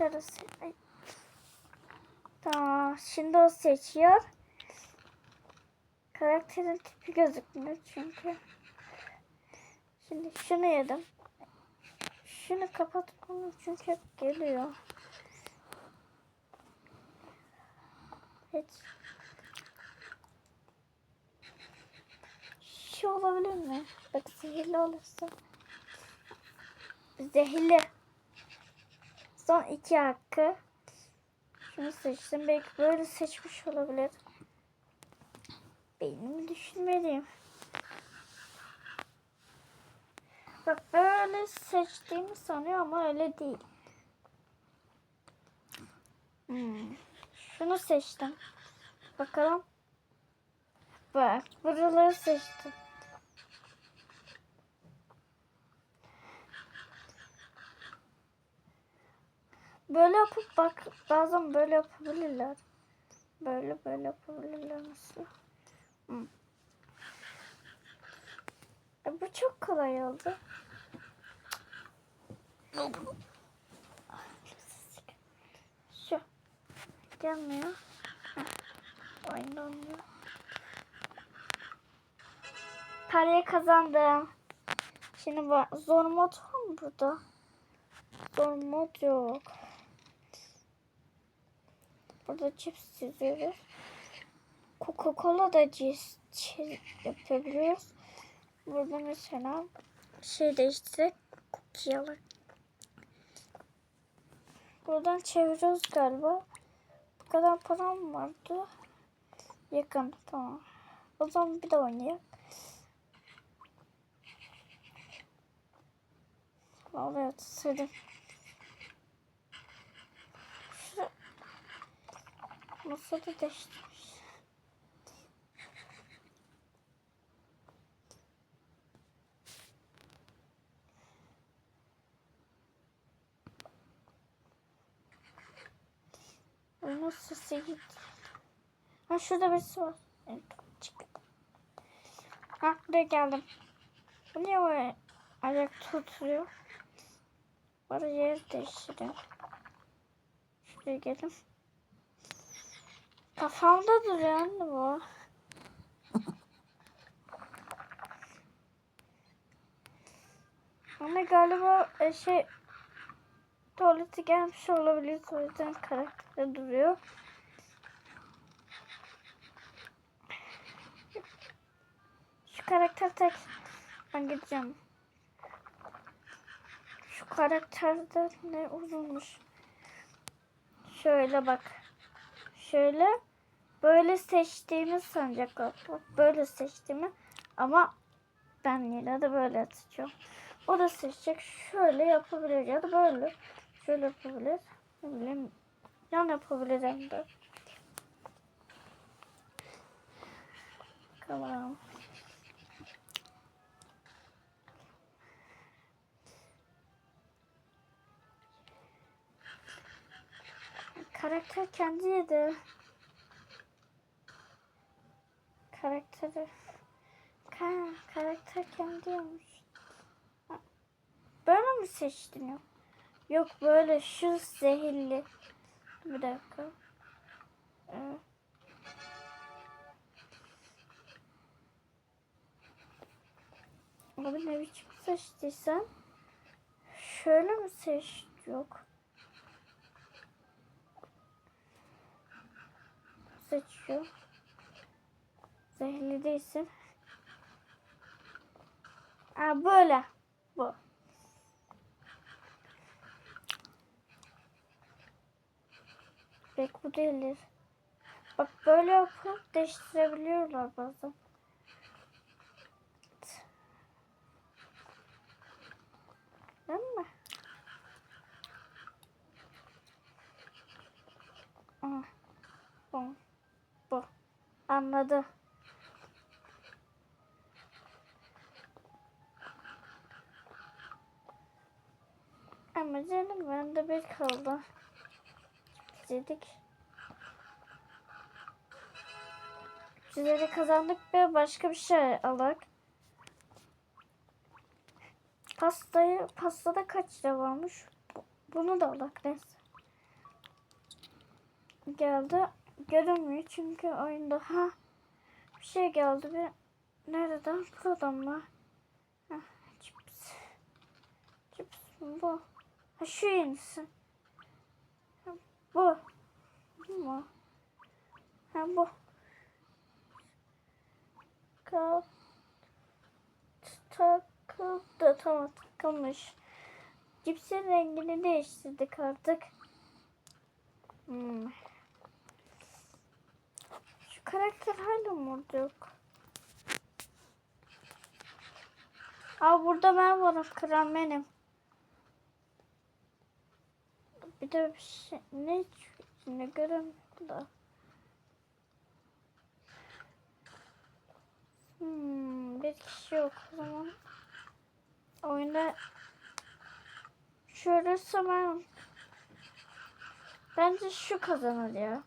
Ay. Tamam. Şimdi o seçiyor. Karakterin tipi gözükmüyor çünkü. Şimdi şunu yedim. Şunu kapatmam çünkü hep geliyor. Hiç. Şu olabilir mi? Bak zehirli olursa. Zehirli. Son iki hakkı. Şunu seçtim. Belki böyle seçmiş olabilir. Benim düşünmeliyim. Bak böyle seçtiğimi sanıyor ama öyle değil. Hmm. Şunu seçtim. Bakalım. Bak buraları seçtim. Böyle yapıp bak bazen böyle yapabilirler. Böyle böyle yapabilirler mesela. E, bu çok kolay oldu. Şu. Gelmiyor. Heh. Oynanmıyor. Parayı kazandım. Şimdi bak zor mod var mı burada? Zor mod yok. Burada cips çiziyoruz. Coca-Cola da cips yapabiliyoruz. Burada mesela şey değiştirerek cookie alır. Buradan çeviriyoruz galiba. Bu kadar param vardı. Yakın tamam. O zaman bir de oynayalım. Oraya tutarım. Şu masada değiştirmiş. Sesi gitti. Ha şurada birisi var. Evet. Ha buraya geldim. Bu niye oraya ayak tutuyor? Bana yer değiştirin. Şuraya gelin. Kafamda duruyor bu. Ama galiba e, şey tuvalete gelmiş olabilir. O yüzden karakterde duruyor. Şu karakter tek ben gideceğim. Şu karakterde ne uzunmuş. Şöyle bak. Şöyle böyle seçtiğimi sanacak o. Böyle seçtiğimi ama ben yine de böyle seçiyorum. O da seçecek. Şöyle yapabilir ya da böyle. Şöyle yapabilir. Ne bileyim. Yan yapabilir hem de. Bakalım. Karakter kendi yedi. Karakteri. Ka karakter kendi yemiş. Böyle mi seçtin ya? Yok böyle şu zehirli. Bir dakika. Abi ne biçim seçtiysen? Şöyle mi seç? Yok. Seçiyor. Zehirli değilsin. Aa böyle. Bu. Belki bu değildir. Bak böyle yapıp değiştirebiliyorlar bazen. Değil mi? Aa, bu. Bu. Anladı. Ama canım bende bir kaldı. Dedik. Sizleri kazandık ve başka bir şey alak. Pastayı, pastada kaç lira varmış? Bu- Bunu da alak neyse. geldi. Görünmüyor çünkü oyunda. Ha bir şey geldi. Bir nereden? Buradan mı? Ha, cips. Cips bu? Ha şu yenisi. Bu. Bu mu? Ha bu. Kap takıldı. Tamam takılmış. Cipsin rengini değiştirdik artık. Hmm. Karakter hala mı orada yok? Aa burada ben varım. Kral benim. Bir de bir şey ne ne göremiyorum da. Hmm, bir kişi yok o zaman. Oyunda şurası ben bence şu kazanır ya.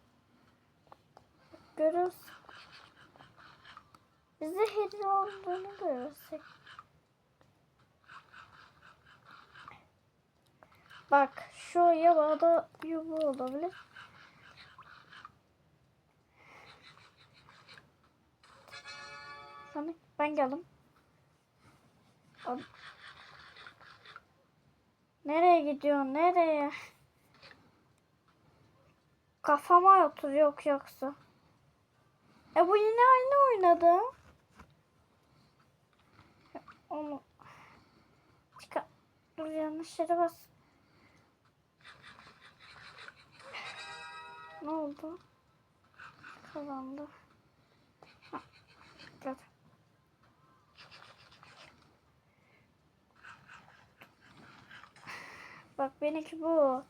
Görüyoruz. Bize hediye olduğunu görürsek. Bak şu ya da bu olabilir. Sana ben geldim. Nereye gidiyorsun? Nereye? Kafama otur yok yoksa. E bu yine aynı oynadı. Onu çıkar. Dur yanlış yere bas. Ne oldu? Kazandı. Ha, Gel. Bak benimki bu.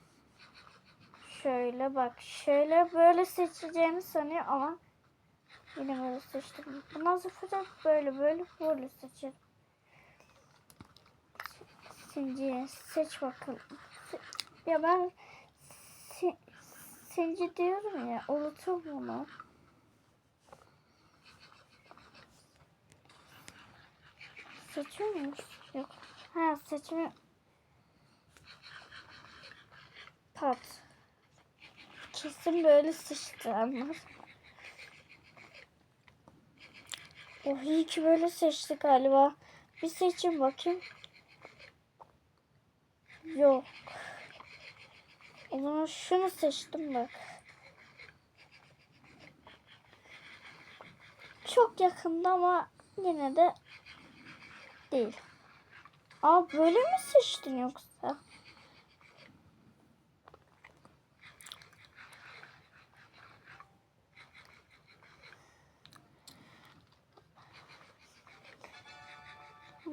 Şöyle bak. Şöyle böyle seçeceğimi sanıyor ama yine böyle seçtim. Bundan sonra böyle böyle böyle seçerim. Sinci seç bakalım. Ya ben si- Sinci diyorum ya unuturum onu. Seçiyor muyuz? Yok. Ha seçimi Pat. Kesin böyle sıçtıranlar. Oh iyi ki böyle seçti galiba. Bir seçin bakayım. Yok. O zaman şunu seçtim bak. Çok yakında ama yine de değil. Aa böyle mi seçtin yoksa?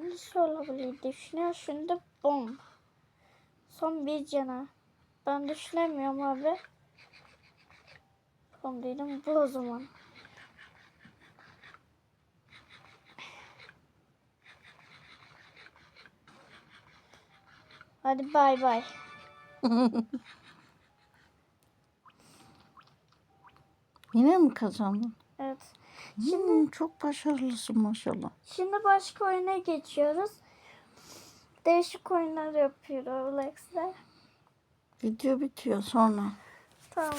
Nasıl olabilir? Düşünüyor şimdi bom. Son bir cana. Ben düşünemiyorum abi. Bom değilim bu o zaman. Hadi bay bay. Yine mi kazandın? Evet. Şimdi çok başarılısın maşallah. Şimdi başka oyuna geçiyoruz. Değişik oyunlar yapıyor Rolex'ler. Video bitiyor sonra. Tamam.